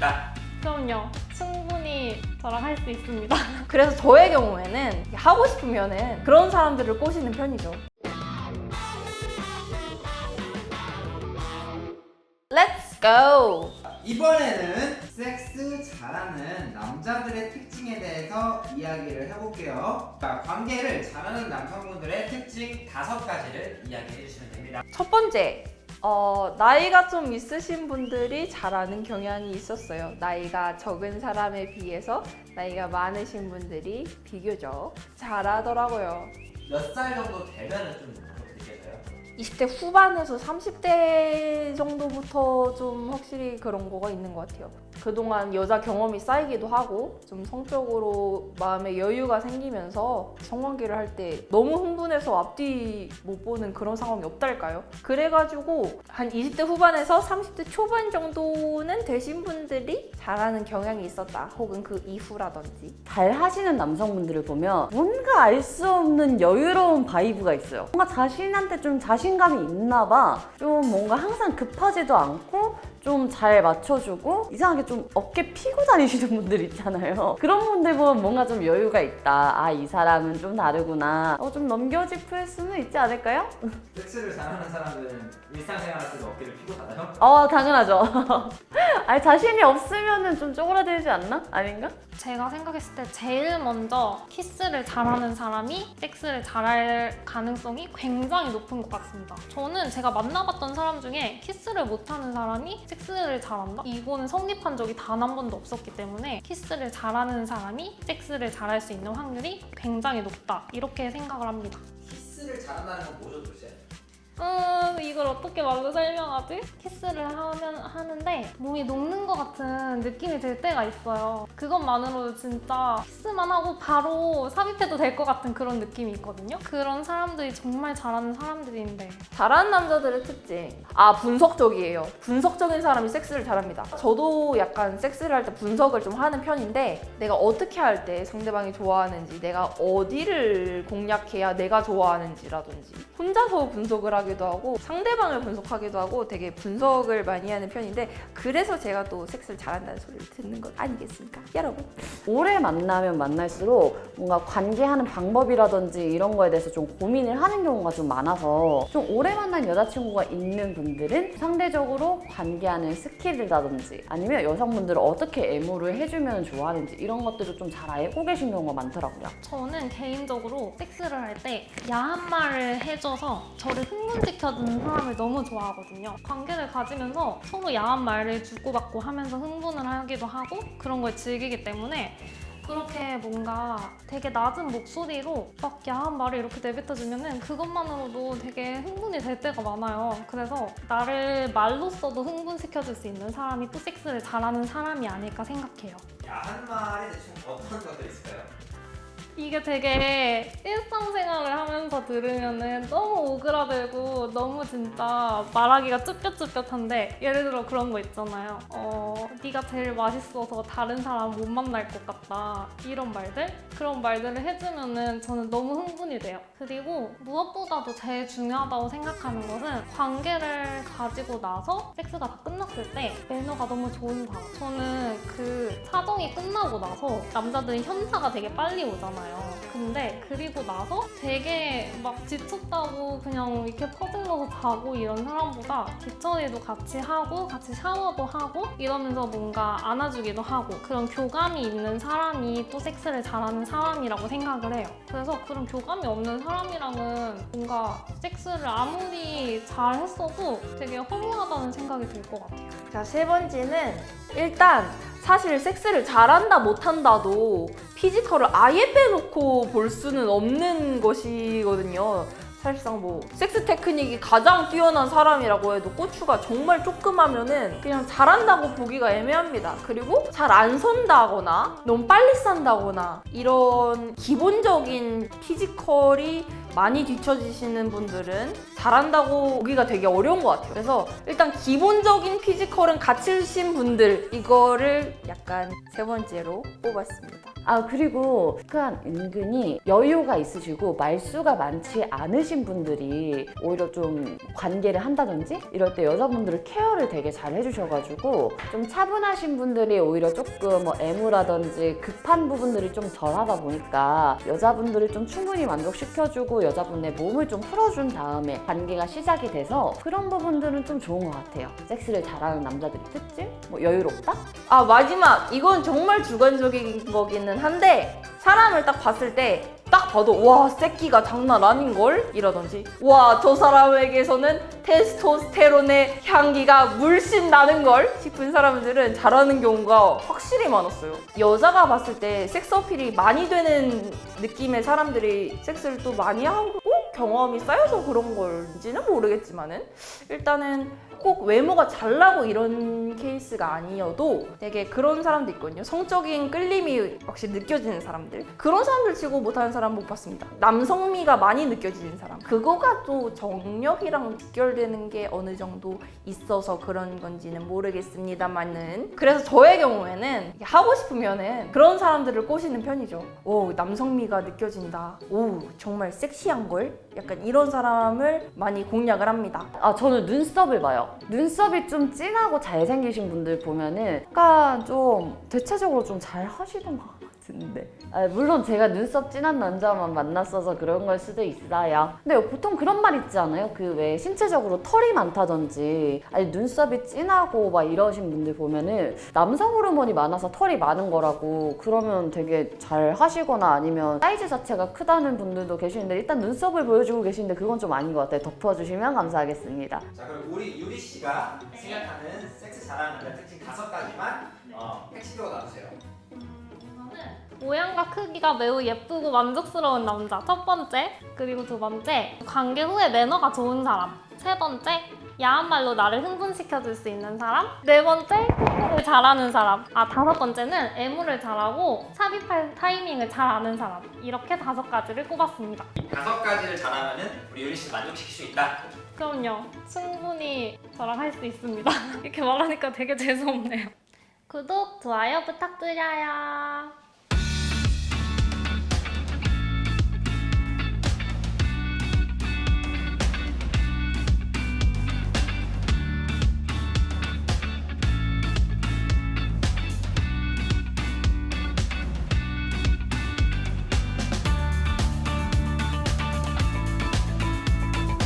있다. 그럼요. 충분히 저랑 할 수 있습니다. 그래서 저의 경우에는 하고 싶으면은 그런 사람들을 꼬시는 편이죠. Let's go! 이번에는 섹스 잘하는 남자들의 특징에 대해서 이야기를 해볼게요. 자, 관계를 잘하는 남성분들의 특징 다섯 가지를 이야기해 주시면 됩니다. 첫 번째, 어, 나이가 좀 있으신 분들이 잘하는 경향이 있었어요. 나이가 적은 사람에 비해서 나이가 많으신 분들이 비교적 잘하더라고요. 몇 살 정도 되면은 좀 그렇게 느껴져요? 20대 후반에서 30대 정도부터 좀 확실히 그런 거가 있는 것 같아요. 그동안 여자 경험이 쌓이기도 하고 좀 성적으로 마음에 여유가 생기면서 성관계를 할 때 너무 흥분해서 앞뒤 못 보는 그런 상황이 없달까요? 그래가지고 한 20대 후반에서 30대 초반 정도는 되신 분들이 잘하는 경향이 있었다. 혹은 그 이후라든지. 잘 하시는 남성분들을 보면 뭔가 알 수 없는 여유로운 바이브가 있어요. 뭔가 자신한테 좀 자신감이 있나 봐. 좀 뭔가 항상 급하지도 않고 좀 잘 맞춰주고 이상하게 좀 어깨 피고 다니시는 분들 있잖아요. 그런 분들 보면 뭔가 좀 여유가 있다. 아, 이 사람은 좀 다르구나. 어, 좀 넘겨짚을 수는 있지 않을까요? 섹스를 잘하는 사람들은 일상생활할 때도 어깨를 피고 다녀요? 어, 당연하죠. 아니, 자신이 없으면은 좀 쪼그라들지 않나? 아닌가? 제가 생각했을 때 제일 먼저 키스를 잘하는 사람이 섹스를 잘할 가능성이 굉장히 높은 것 같습니다. 저는 제가 만나봤던 사람 중에 키스를 못하는 사람이 섹스를 잘한다? 이거는 성립한 적이 단 한 번도 없었기 때문에 키스를 잘하는 사람이 섹스를 잘할 수 있는 확률이 굉장히 높다. 이렇게 생각을 합니다. 키스를 잘한다는 건 뭐죠 도대체? 음, 이걸 어떻게 말로 설명하지? 키스를 하면 하는데 몸이 녹는 것 같은 느낌이 들 때가 있어요. 그것만으로도 진짜 키스만 하고 바로 삽입해도 될 것 같은 그런 느낌이 있거든요. 그런 사람들이 정말 잘하는 사람들인데 잘하는 남자들의 특징. 아, 분석적이에요. 분석적인 사람이 섹스를 잘합니다. 저도 약간 섹스를 할 때 분석을 좀 하는 편인데, 내가 어떻게 할 때 상대방이 좋아하는지, 내가 어디를 공략해야 내가 좋아하는지라든지, 혼자서 분석을 하기도 하고, 상대방을 분석하기도 하고, 되게 분석을 많이 하는 편인데, 그래서 제가 또 섹스를 잘한다는 소리를 듣는 것 아니겠습니까? 여러분. 오래 만나면 만날수록 뭔가 관계하는 방법이라든지 이런 거에 대해서 좀 고민을 하는 경우가 좀 많아서 좀 오래 만난 여자친구가 있는 분들은 상대적으로 관계하는 스킬이라든지 아니면 여성분들을 어떻게 애무를 해주면 좋아하는지 이런 것들을 좀 잘 알고 계신 경우가 많더라고요. 저는 개인적으로 섹스를 할 때 야한 말을 해줘서 저를 흥분시켜주는 사람을 너무 좋아하거든요. 관계를 가지면서 서로 야한 말을 주고받고 하면서 흥분을 하기도 하고 그런 걸 즐기기 때문에 그렇게 뭔가 되게 낮은 목소리로 막 야한 말을 이렇게 내뱉어주면은 그것만으로도 되게 흥분이 될 때가 많아요. 그래서 나를 말로써도 흥분시켜줄 수 있는 사람이 또 섹스를 잘하는 사람이 아닐까 생각해요. 야한 말이 대충 어떤 것들이 있을까요? 이게 되게 일상생활을 하면서 들으면은 너무 오그라들고 너무 진짜 말하기가 쭈뼛쭈뼛한데 예를 들어 그런 거 있잖아요. 어, 네가 제일 맛있어서 다른 사람 못 만날 것 같다. 이런 말들? 그런 말들을 해주면은 저는 너무 흥분이 돼요. 그리고 무엇보다도 제일 중요하다고 생각하는 것은 관계를 가지고 나서 섹스가 다 끝났을 때 매너가 너무 좋은 사람. 저는 그 사정이 끝나고 나서 남자들이 현타가 되게 빨리 오 잖아요. 근데 그리고 나서 되게 막 지쳤다고 그냥 이렇게 퍼질러서 자고 이런 사람보다 뒷처리도 같이 하고 같이 샤워도 하고 이러면서 뭔가 안아주기도 하고 그런 교감이 있는 사람이 또 섹스를 잘하는 사람이라고 생각을 해요. 그래서 그런 교감이 없는 사람이랑은 뭔가 섹스를 아무리 잘 했어도 되게 허무하다는 생각이 들 것 같아요. 자, 세 번째는 일단 사실 섹스를 잘한다 못한다도 피지컬을 아예 빼놓고 볼 수는 없는 것이거든요. 사실상 뭐 섹스 테크닉이 가장 뛰어난 사람이라고 해도 고추가 정말 조그마면은 그냥 잘한다고 보기가 애매합니다. 그리고 잘 안 선다거나 너무 빨리 산다거나 이런 기본적인 피지컬이 많이 뒤처지시는 분들은 잘한다고 보기가 되게 어려운 것 같아요. 그래서 일단 기본적인 피지컬은 갖추신 분들 이거를 약간 세 번째로 뽑았습니다. 아 그리고 약간 은근히 여유가 있으시고 말수가 많지 않으신 분들이 오히려 좀 관계를 한다든지 이럴 때 여자분들을 케어를 되게 잘 해주셔가지고 좀 차분하신 분들이 오히려 조금 뭐 애무라든지 급한 부분들이 좀 덜하다 보니까 여자분들을 좀 충분히 만족시켜주고 여자분의 몸을 좀 풀어준 다음에 관계가 시작이 돼서 그런 부분들은 좀 좋은 것 같아요. 섹스를 잘하는 남자들의 특징? 뭐 여유롭다? 아 마지막 이건 정말 주관적인 거기는 한데 사람을 딱 봤을 때 딱 봐도 와 새끼가 장난 아닌 걸? 이라든지. 와 저 사람에게서는 테스토스테론의 향기가 물씬 나는 걸? 싶은 사람들은 잘하는 경우가 확실히 많았어요. 여자가 봤을 때 섹스 어필이 많이 되는 느낌의 사람들이 섹스를 또 많이 하고 경험이 쌓여서 그런 걸지는 모르겠지만은 일단은 꼭 외모가 잘나고 이런 케이스가 아니어도 되게 그런 사람도 있거든요. 성적인 끌림이 확실히 느껴지는 사람들. 그런 사람들 치고 못하는 사람 못 봤습니다. 남성미가 많이 느껴지는 사람. 그거가 또 정력이랑 직결되는 게 어느 정도 있어서 그런 건지는 모르겠습니다만은. 그래서 저의 경우에는 하고 싶으면은 그런 사람들을 꼬시는 편이죠. 오, 남성미가 느껴진다. 오, 정말 섹시한 걸? 약간 이런 사람을 많이 공략을 합니다. 아 저는 눈썹을 봐요. 눈썹이 좀 진하고 잘생기신 분들 보면은 약간 좀 대체적으로 좀 잘 하시는 것 같은데. 아, 물론 제가 눈썹 진한 남자만 만났어서 그런 걸 수도 있어요. 근데 보통 그런 말 있지 않아요? 그 왜 신체적으로 털이 많다든지 아니 눈썹이 진하고 막 이러신 분들 보면은 남성 호르몬이 많아서 털이 많은 거라고 그러면 되게 잘 하시거나 아니면 사이즈 자체가 크다는 분들도 계시는데 일단 눈썹을 보여주고 계시는데 그건 좀 아닌 것 같아요. 덮어주시면 감사하겠습니다. 자 그럼 우리 유리 씨가 생각하는 섹스 잘하는 남자 특징 다섯 가지만 어, 핵심적으로 나누세요. 모양과 크기가 매우 예쁘고 만족스러운 남자 첫 번째. 그리고 두 번째 관계 후에 매너가 좋은 사람. 세 번째 야한 말로 나를 흥분시켜줄 수 있는 사람. 네 번째 뽀뽀를 잘하는 사람. 아 다섯 번째는 애무를 잘하고 삽입할 타이밍을 잘 아는 사람. 이렇게 다섯 가지를 꼽았습니다. 이 다섯 가지를 잘하면은 우리 유리 씨를 만족시킬 수 있다. 그럼요. 충분히 저랑 할 수 있습니다. 이렇게 말하니까 되게 재수없네요. 구독 좋아요 부탁드려요